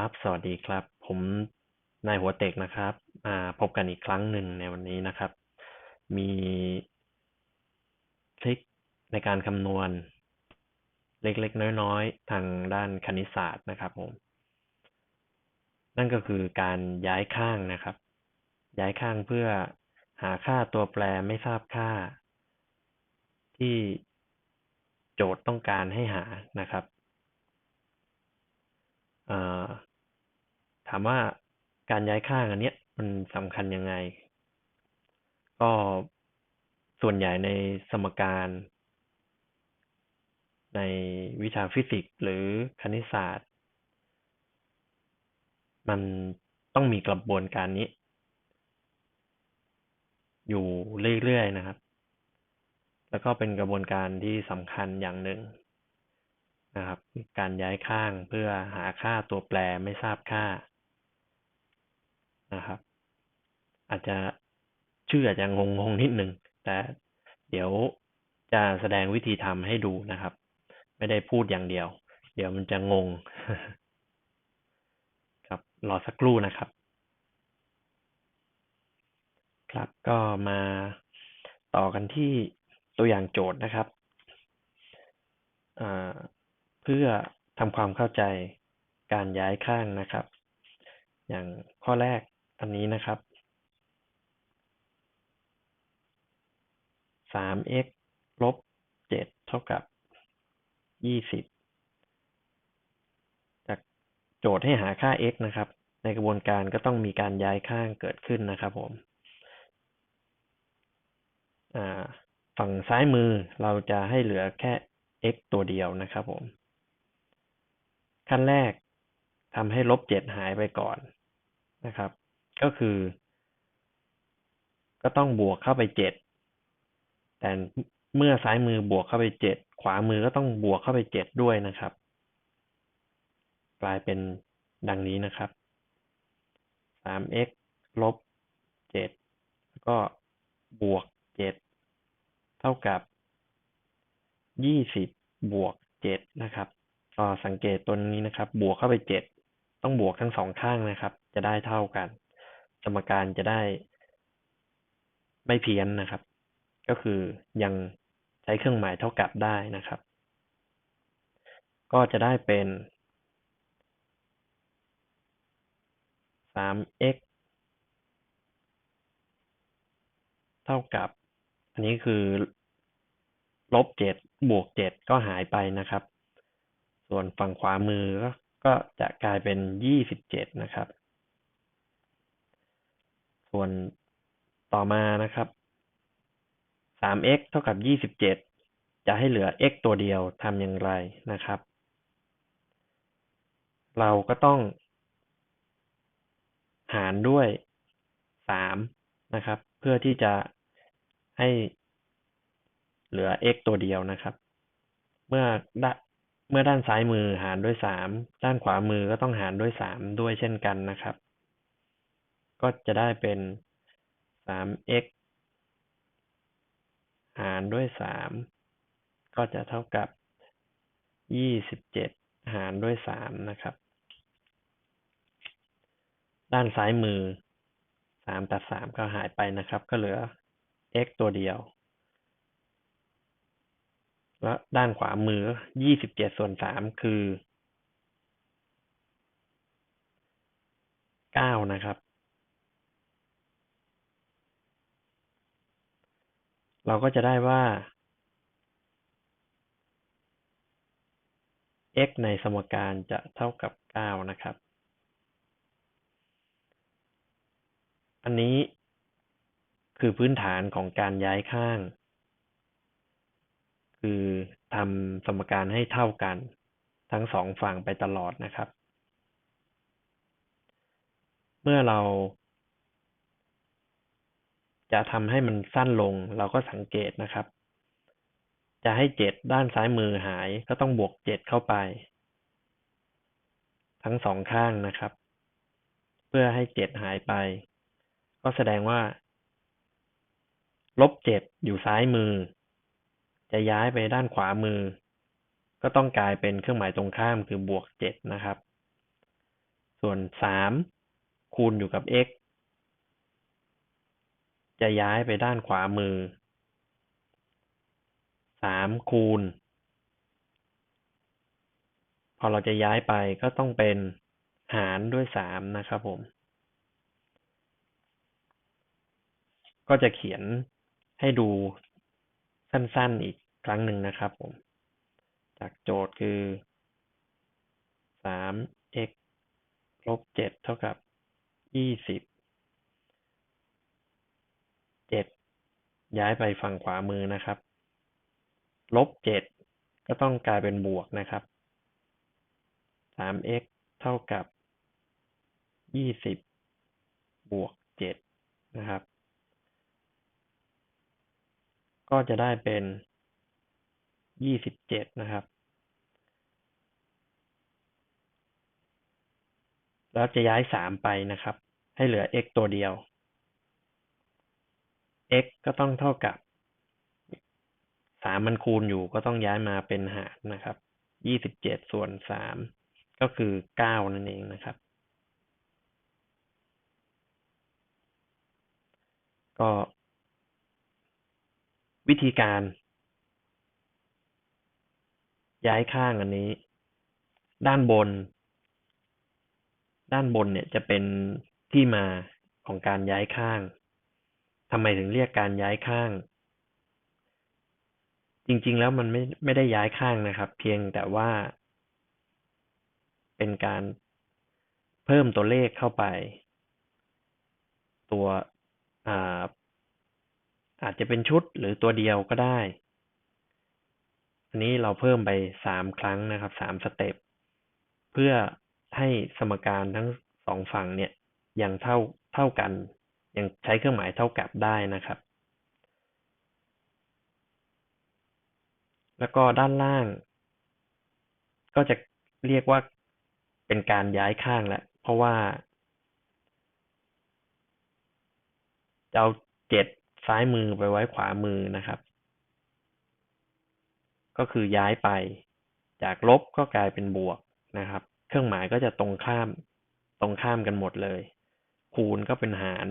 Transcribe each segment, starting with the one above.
ครับ สวัสดีครับ ผมนายหัวเต็กนะครับมาพบกันอีกครั้งหนึ่งในวันนี้นะครับ มีทริคในการคำนวณ เล็กๆ น้อยๆ ทางด้านคณิตศาสตร์นะครับผม นั่นก็คือการย้ายข้างนะครับ ย้ายข้างเพื่อหาค่าตัวแปรไม่ทราบค่า ที่โจทย์ต้องการให้หานะครับ ถามว่าการย้ายข้างอันเนี้ยมันสำคัญยังไง ก็ส่วนใหญ่ในสมการ ในวิชาฟิสิกส์หรือคณิตศาสตร์ มันต้องมีกระบวนการนี้ อยู่เรื่อยๆนะครับ แล้วก็เป็นกระบวนการที่สำคัญอย่างหนึ่งนะครับ การย้ายข้างเพื่อหาค่าตัวแปรไม่ทราบค่า นะครับ อาจจะชื่ออาจจะงงงนิดหนึ่งแต่เดี๋ยวจะแสดงวิธีทำให้ดูนะครับ ไม่ได้พูดอย่างเดียว เดี๋ยวมันจะงง ครับรอสักครู่นะครับ ครับก็มาต่อกันที่ตัวอย่างโจทย์นะครับ เพื่อทำความเข้าใจการย้ายข้างนะครับ อย่างข้อแรก อันนี้นะครับ 3x ลบ7เท่ากับ20จากโจทย์ให้หาค่า x นะครับ ในกระบวนการก็ต้องมีการย้ายข้างเกิดขึ้นนะครับผมฝั่งซ้ายมือเราจะให้เหลือแค่ x ตัวเดียวนะครับผม ขั้นแรกทำให้ลบเจ็ดหายไปก่อนนะครับ ก็คือ ก็ต้องบวกเข้าไปเจ็ดแต่เมื่อซ้ายมือบวกเข้าไปเจ็ดขวามือก็ต้องบวกเข้าไปเจ็ดด้วยนะครับ กลายเป็นดังนี้นะครับ 3x ลบ7แล้วก็บวก7เท่ากับ20บวก7นะครับก็สังเกตตัวนี้นะครับ บวกเข้าไปเจ็ดต้องบวกทั้งสองข้างนะครับ จะได้เท่ากัน สมการจะได้ไม่เพี้ยนนะครับ ก็คือยังใช้เครื่องหมายเท่ากับได้นะครับ ก็จะได้เป็น 3x เท่ากับ อันนี้คือลบเจ็ดบวกเจ็ดก็หายไปนะครับ ส่วนฝั่งขวามือก็ก็จะกลายเป็นยี่สิบเจ็ดนะครับ ส่วนต่อมานะครับสาม x เท่ากับยี่สิบเจ็ดจะให้เหลือ x ตัวเดียวทำอย่างไรนะครับ เราก็ต้อง หารด้วยสามนะครับ เพื่อที่จะให้เหลือ x ตัวเดียวนะครับ เมื่อได้เมื่อด้านซ้ายมือหารด้วยสามด้านขวามือก็ต้องหารด้วยสามด้วยเช่นกันนะครับ ก็จะได้เป็นสาม x หารด้วยสามก็จะเท่ากับยี่สิบเจ็ดหารด้วยสามนะครับ ด้านซ้ายมือสามตัดสามก็หายไปนะครับ ก็เหลือ x ตัวเดียวแล้วด้านขวามือยี่สิบเจ็ดส่วนสามคือเก้านะครับ เราก็จะได้ว่า x ในสมการจะเท่ากับเก้านะครับ อันนี้คือพื้นฐานของการย้ายข้าง คือทำสมการให้เท่ากัน ทั้งสองฝั่งไปตลอดนะครับ เมื่อเรา จะทำให้มันสั้นลง เราก็สังเกตนะครับ จะให้เจ็ดด้านซ้ายมือหายก็ต้องบวกเจ็ดเข้าไป ทั้งสองข้างนะครับ เพื่อให้เจ็ดหายไป ก็แสดงว่าลบเจ็ดอยู่ซ้ายมือ จะย้ายไปด้านขวามือ ก็ต้องกลายเป็นเครื่องหมายตรงข้ามคือบวกเจ็ดนะครับ ส่วนสามคูณอยู่กับ x จะย้ายไปด้านขวามือสามคูณ พอเราจะย้ายไปก็ต้องเป็นหารด้วยสามนะครับผม ก็จะเขียนให้ดูสั้นๆอีกครั้งหนึ่งนะครับผม จากโจทย์คือสาม x ลบเจ็ดเท่ากับยี่สิบ เจ็ด ย้ายไปฝั่งขวามือนะครับ ลบเจ็ดก็ต้องกลายเป็นบวกนะครับสาม x เท่ากับยี่สิบบวกเจ็ดนะครับ ก็จะได้เป็นยี่สิบเจ็ดนะครับ แล้วจะย้ายสามไปนะครับ ให้เหลือ x ตัวเดียว x ก็ต้องเท่ากับสามมันคูณอยู่ก็ต้องย้ายมาเป็นหารนะครับยี่สิบเจ็ดส่วนสามก็คือเก้านั่นเองนะครับ ก็ วิธีการ ย้ายข้างอันนี้ ด้านบน ด้านบนเนี่ยจะเป็นที่มาของการย้ายข้าง ทำไมถึงเรียกการย้ายข้าง จริง ๆ แล้วมันไม่ไม่ได้ย้ายข้างนะครับ เพียงแต่ว่า เป็นการเพิ่มตัวเลขเข้าไป ตัวอาอาจจะเป็นชุดหรือตัวเดียวก็ได้ อันนี้เราเพิ่มไปสามครั้งนะครับสามสเต็ปเพื่อให้สมการทั้งสองฝั่งเนี่ยยังเท่าเท่ากัน ยังใช้เครื่องหมายเท่ากับได้นะครับ แล้วก็ด้านล่าง ก็จะเรียกว่าเป็นการย้ายข้างแล้วเพราะว่าจะเอาเจ็ดซ้ายมือไปไว้ขวามือนะครับ ก็คือย้ายไป จากลบก็กลายเป็นบวกนะครับ เครื่องหมายก็จะตรงข้ามตรงข้ามกันหมดเลย คูณก็เป็นหาร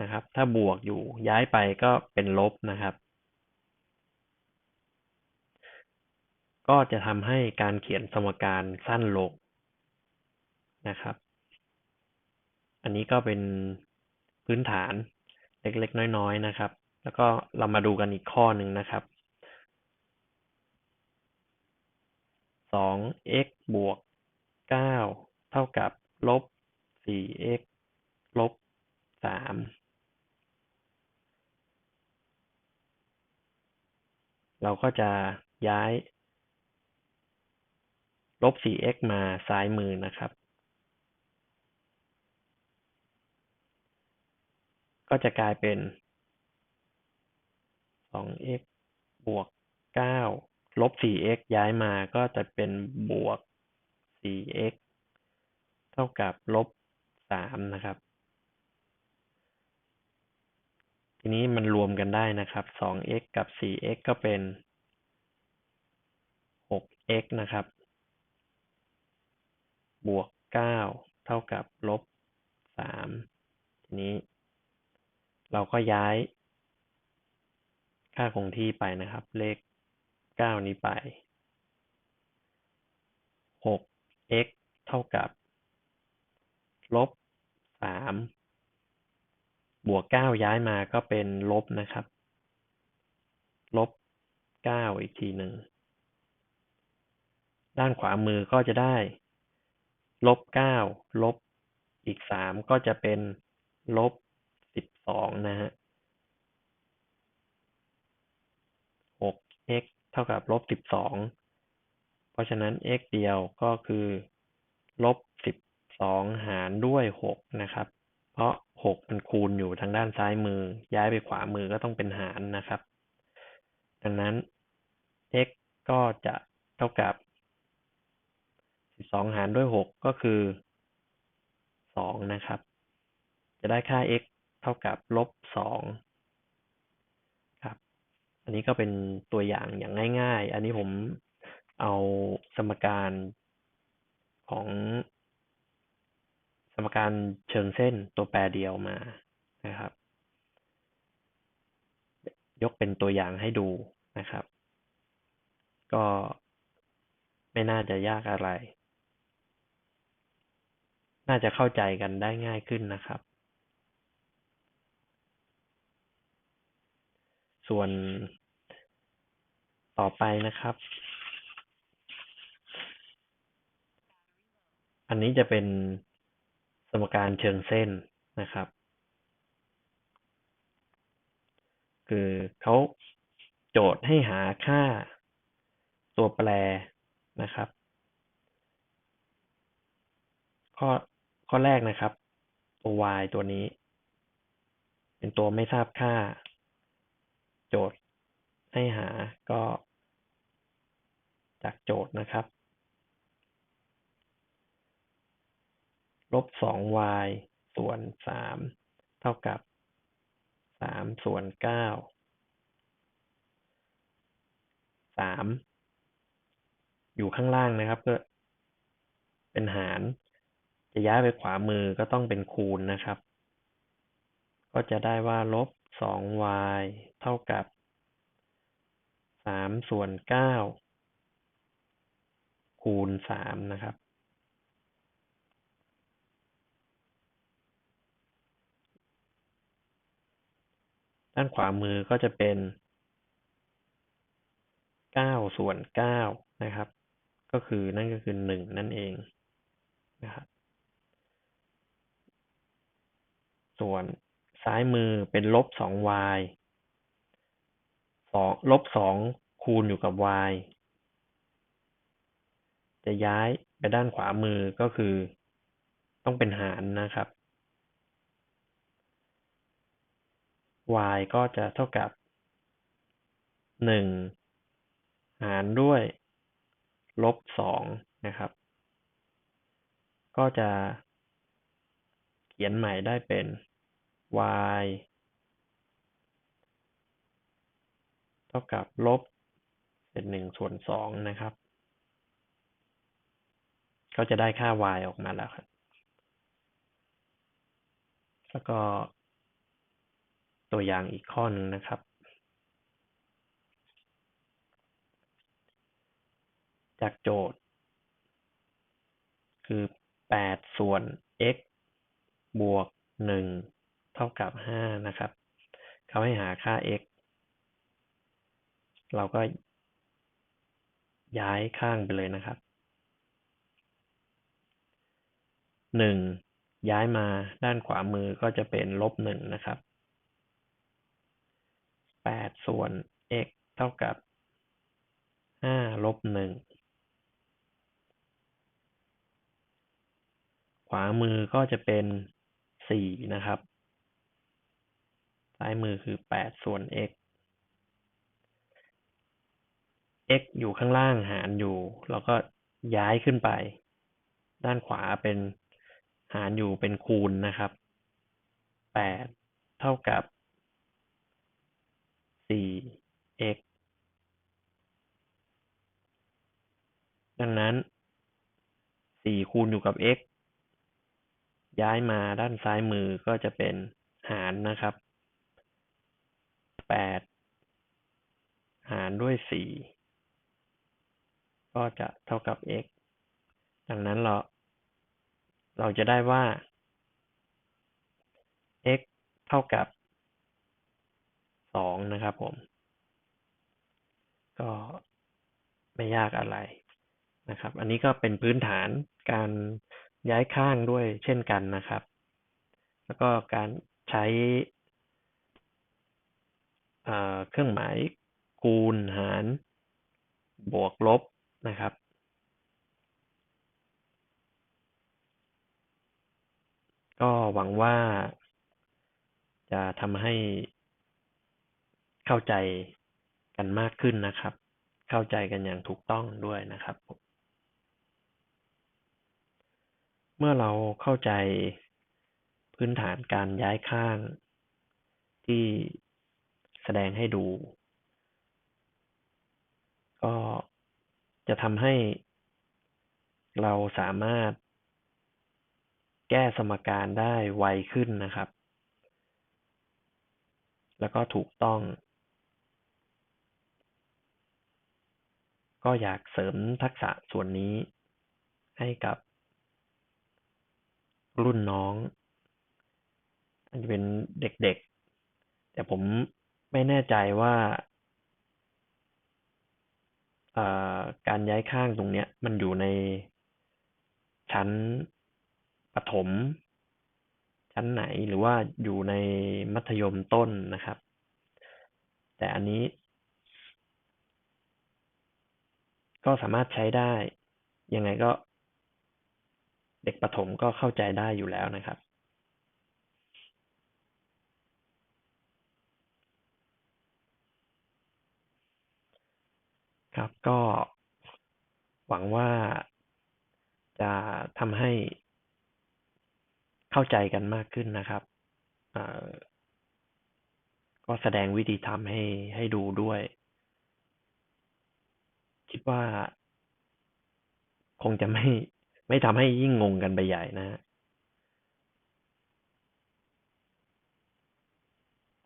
นะครับ ถ้าบวกอยู่ย้ายไปก็เป็นลบนะครับ ก็จะทำให้การเขียนสมการสั้นลงนะครับ อันนี้ก็เป็นพื้นฐานเล็กๆ น้อยๆนะครับ แล้วก็เรามาดูกันอีกข้อหนึ่งนะครับ 2x บวก 9 เท่ากับ ลบ 4x ลบ 3 เราก็จะย้ายลบสี่ x มาซ้ายมือนะครับ ก็จะกลายเป็น 2x บวก 9 ลบ 4x ย้ายมาก็จะเป็นบวก 4x เท่ากับลบ 3 นะครับ ทีนี้มันรวมกันได้นะครับ 2x กับ 4x ก็เป็น 6x นะครับ บวก9เท่ากับลบ3ทีนี้ เราก็ย้าย ค่าคงที่ไปนะครับ เลขเก้านี้ไปหก x เท่ากับลบสาม บวกเก้าย้ายมาก็เป็นลบนะครับ ลบเก้าอีกทีหนึ่ง ด้านขวามือก็จะได้ ลบเก้าลบอีกสามก็จะเป็นลบสิบสองนะฮะหก x เท่ากับลบสิบสอง เพราะฉะนั้น x เดียวก็คือ ลบสิบสองหารด้วยหกนะครับ เพราะหกมันคูณอยู่ทางด้านซ้ายมือ ย้ายไปขวามือก็ต้องเป็นหารนะครับ ดังนั้น x ก็จะเท่ากับสิบสองหารด้วยหกก็คือสองนะครับ จะได้ค่า x เท่ากับลบสองครับ อันนี้ก็เป็นตัวอย่างอย่างง่าย ๆ อันนี้ผมเอาสมการของ สมการเชิงเส้นตัวแปรเดียวมานะครับ ยกเป็นตัวอย่างให้ดูนะครับ ก็ไม่น่าจะยากอะไร น่าจะเข้าใจกันได้ง่ายขึ้นนะครับ ส่วนต่อไปนะครับ อันนี้จะเป็น สมการเชิงเส้นนะครับ คือเขาโจทย์ให้หาค่าตัวแปรนะครับ ข้อข้อแรกนะครับ ตัว y ตัวนี้ เป็นตัวไม่ทราบค่า โจทย์ให้หาก็ จากโจทย์นะครับ ลบสอง y ส่วนสามเท่ากับสามส่วนเก้าสามอยู่ข้างล่างนะครับ ก็ เป็นหาร จะย้ายไปขวามือก็ต้องเป็นคูณนะครับ ก็จะได้ว่าลบสอง y เท่ากับสามส่วนเก้าคูณสามนะครับ ด้านขวามือก็จะเป็นเก้าส่วนเก้านะครับ ก็คือนั่นก็คือหนึ่งนั่นเองนะครับส่วนซ้ายมือเป็นลบสอง y สองลบสองคูณอยู่กับ y จะย้ายไปด้านขวามือก็คือ ต้องเป็นหารนะครับ y ก็จะเท่ากับหนึ่งหารด้วยลบสองนะครับ ก็จะเขียนใหม่ได้เป็น y เท่ากับลบเป็นหนึ่งส่วนสองนะครับ ก็จะได้ค่า y ออกมาแล้วครับ แล้วก็ ตัวอย่างอีกข้อหนึ่งนะครับ จากโจทย์ คือแปดส่วน x บวกหนึ่งเท่ากับห้านะครับ เขาให้หาค่า x เราก็ย้ายข้างไปเลยนะครับหนึ่งย้ายมาด้านขวามือก็จะเป็นลบหนึ่งนะครับ แปดส่วน x เท่ากับห้าลบหนึ่งขวามือก็จะเป็นสี่นะครับ ซ้ายมือคือแปดส่วน x x อยู่ข้างล่างหารอยู่เราก็ย้ายขึ้นไป ด้านขวาเป็นหารอยู่เป็นคูณนะครับแปดเท่ากับ สี่ x ดังนั้นสี่คูณอยู่กับ x ย้ายมาด้านซ้ายมือก็จะเป็นหารนะครับแปดหารด้วยสี่ก็จะเท่ากับ x ดังนั้นเรา เราจะได้ว่า x เท่ากับ สองนะครับผม ก็ไม่ยากอะไรนะครับ อันนี้ก็เป็นพื้นฐานการย้ายข้างด้วยเช่นกันนะครับ แล้วก็การใช้เครื่องหมายคูณหาร บวกลบนะครับ ก็หวังว่าจะทำให้ เข้าใจกันมากขึ้นนะครับ เข้าใจกันอย่างถูกต้องด้วยนะครับ เมื่อเราเข้าใจพื้นฐานการย้ายข้าง ที่แสดงให้ดู ก็จะทำให้เราสามารถแก้สมการได้ไวขึ้นนะครับ แล้วก็ถูกต้อง ก็อยากเสริมทักษะส่วนนี้ให้กับรุ่นน้องอาจจะเป็นเด็กๆ แต่ผมไม่แน่ใจว่าการย้ายข้างตรงเนี้ย มันอยู่ในชั้นประถมชั้นไหนหรือว่าอยู่ในมัธยมต้นนะครับ แต่อันนี้ ก็สามารถใช้ได้ ยังไงก็ เด็กประถมก็เข้าใจได้อยู่แล้วนะครับ ครับก็หวังว่าจะทำให้เข้าใจกันมากขึ้นนะครับก็แสดงวิธีทำให้ให้ดูด้วย คิดว่า คงจะไม่ ไม่ทำให้ยิ่งงงกันไปใหญ่นะ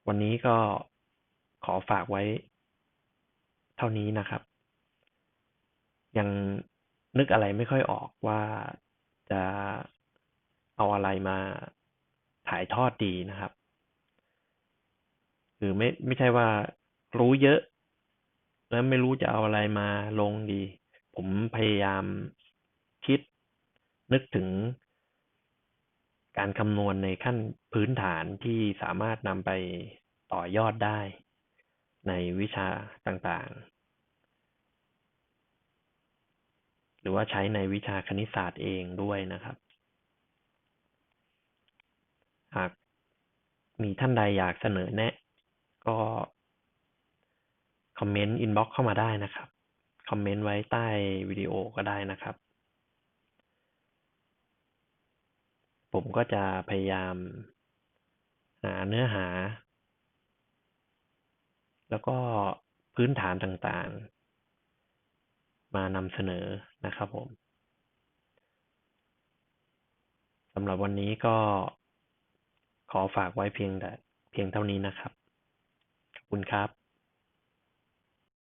วันนี้ก็ขอฝากไว้ เท่านี้นะครับ ยังนึกอะไรไม่ค่อยออกว่าจะเอาอะไรมาถ่ายทอดดีนะครับ คือไม่ไม่ใช่ว่ารู้เยอะ แล้วไม่รู้จะเอาอะไรมาลงดี ผมพยายามคิดนึกถึงการคำนวณในขั้นพื้นฐานที่สามารถนำไปต่อยอดได้ ในวิชาต่างๆ หรือว่าใช้ในวิชาคณิตศาสตร์เองด้วยนะครับ หากมีท่านใดอยากเสนอแนะ ก็ คอมเมนต์ อินบ็อกซ์เข้ามาได้นะครับ คอมเมนต์ไว้ใต้วิดีโอก็ได้นะครับ ผมก็จะพยายามหาเนื้อหา แล้วก็พื้นฐานต่างๆ มานำเสนอนะครับผมสำหรับวันนี้ก็ขอฝากไว้เพียงแต่เพียงเท่านี้นะครับ ขอบคุณครับ